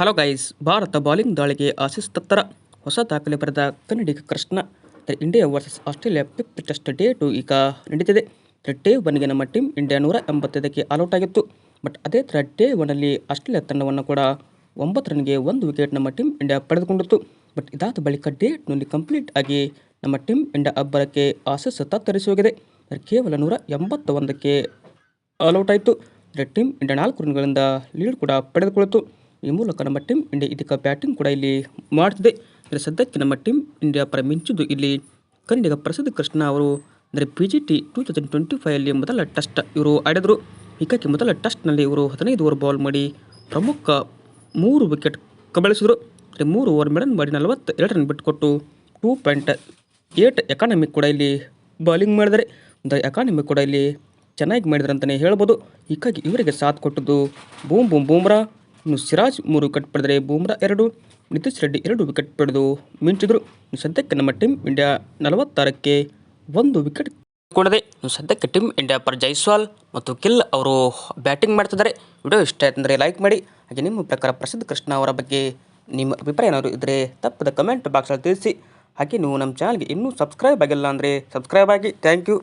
Hello guys Bharat bowling ದಾಳಿಗೆ Aussies ತತ್ತರ. ಹೊಸ ದಾಖಲೆ ಬರೆದ ಕನ್ನಡಿಗ Krishna. India versus Australia fifth test day two ಈಗ ನಡೀತಿದೆ. ಡೇ ಒನ್ಗೆ ನಮ್ಮ ಟೀಮ್ ಇಂಡಿಯಾ ನೂರ ಎಂಬತ್ತೈದಕ್ಕೆ ಆಲ್ಔಟ್ ಆಗಿತ್ತು. ಬಟ್ ಅದೇ ಥರ ಡೇ ಒನ್ನಲ್ಲಿ ಆಸ್ಟ್ರೇಲಿಯಾ ತಂಡವನ್ನು ಕೂಡ ಒಂಬತ್ತು ರನ್ಗೆ ಒಂದು ವಿಕೆಟ್ ನಮ್ಮ ಟೀಮ್ ಇಂಡಿಯಾ ಪಡೆದುಕೊಂಡಿತ್ತು. ಬಟ್ ಇದಾದ ಬಳಿಕ ಡೇಟ್ ಟೂನಲ್ಲಿ ಕಂಪ್ಲೀಟ್ ಆಗಿ ನಮ್ಮ ಟೀಮ್ ಇಂಡಿಯಾ ಅಬ್ಬರಕ್ಕೆ ಆಸೀಸ್ ತತ್ತರಿಸಿ ಹೋಗಿದೆ ಕೇವಲ ನೂರ ಎಂಬತ್ತ ಒಂದಕ್ಕೆ ಆಲ್ಔಟ್ ಆಯಿತು. ಟೀಮ್ ಇಂಡಿಯಾ ನಾಲ್ಕು ರನ್ಗಳಿಂದ ಲೀಡ್ ಕೂಡ ಪಡೆದುಕೊಳ್ಳಿತು ಈ ಮೂಲಕ ನಮ್ಮ ಟೀಮ್ ಇಂಡಿಯಾ ಇದಕ್ಕೆ ಬ್ಯಾಟಿಂಗ್ ಕೂಡ ಇಲ್ಲಿ ಮಾಡ್ತಿದೆ. ಅಂದರೆ ಸದ್ಯಕ್ಕೆ ನಮ್ಮ ಟೀಮ್ ಇಂಡಿಯಾ ಪರ ಮಿಂಚಿದ್ದು ಇಲ್ಲಿ ಕನ್ನಡಿಗ ಪ್ರಸಿದ್ಧ ಕೃಷ್ಣ ಅವರು, ಅಂದರೆ P G T two thousand twenty ಫೈವಲ್ಲಿ ಮೊದಲ ಟೆಸ್ಟ್ ಇವರು ಆಡಿದರು. ಹೀಗಾಗಿ ಮೊದಲ ಟೆಸ್ಟ್ನಲ್ಲಿ ಇವರು ಹದಿನೈದು ಓವರ್ ಬಾಲ್ ಮಾಡಿ ಪ್ರಮುಖ ಮೂರು ವಿಕೆಟ್ ಕಬಳಿಸಿದರು. ಅಂದರೆ ಮೂರು ಓವರ್ ಮೇಡನ್ ಮಾಡಿ ನಲವತ್ತ ಎರಡು ರನ್ ಬಿಟ್ಟುಕೊಟ್ಟು ಟೂ ಪಾಯಿಂಟ್ ಏಟ್ ಎಕಾನಮಿ ಕೂಡ ಇಲ್ಲಿ ಬೌಲಿಂಗ್ ಮಾಡಿದರೆ ಒಂದು ಎಕಾನಮಿ ಕೂಡ ಇಲ್ಲಿ ಚೆನ್ನಾಗಿ ಮಾಡಿದ್ರು ಅಂತಲೇ ಹೇಳ್ಬೋದು. ಹೀಗಾಗಿ ಇವರಿಗೆ ಸಾಥ್ ಕೊಟ್ಟದ್ದು ಬೂಮ್ ಬೂಮ್ ಬೂಮ್ರಾ ಇನ್ನು ಸಿರಾಜ್ ಮೂರು ವಿಕೆಟ್ ಪಡೆದರೆ ಬೂಮ್ರಾ ಎರಡು, ನಿತೀಶ್ ರೆಡ್ಡಿ ಎರಡು ವಿಕೆಟ್ ಪಡೆದು ಮಿಂಚಿದ್ರು. ಸದ್ಯಕ್ಕೆ ನಮ್ಮ ಟೀಮ್ ಇಂಡಿಯಾ ನಲವತ್ತಾರಕ್ಕೆ ಒಂದು ವಿಕೆಟ್ ಕೊಡದೆ ಸದ್ಯಕ್ಕೆ ಟೀಮ್ ಇಂಡಿಯಾ ಪರ್ ಜೈಸ್ವಾಲ್ ಮತ್ತು ಕಿಲ್ ಅವರು ಬ್ಯಾಟಿಂಗ್ ಮಾಡ್ತಿದ್ದಾರೆ. ವಿಡಿಯೋ ಇಷ್ಟ ಆಯ್ತಂದರೆ ಲೈಕ್ ಮಾಡಿ. ಹಾಗೆ ನಿಮ್ಮ ಪ್ರಕಾರ ಪ್ರಸಿದ್ಧ ಕೃಷ್ಣ ಅವರ ಬಗ್ಗೆ ನಿಮ್ಮ ಅಭಿಪ್ರಾಯ ಏನಾದರೂ ಇದ್ದರೆ ತಪ್ಪದ ಕಮೆಂಟ್ ಬಾಕ್ಸಲ್ಲಿ ತಿಳಿಸಿ. ಹಾಗೆ ನೀವು ನಮ್ಮ ಚಾನಲ್ಗೆ ಇನ್ನೂ ಸಬ್ಸ್ಕ್ರೈಬ್ ಆಗಿಲ್ಲ ಅಂದರೆ ಸಬ್ಸ್ಕ್ರೈಬ್ ಆಗಿ. Thank you.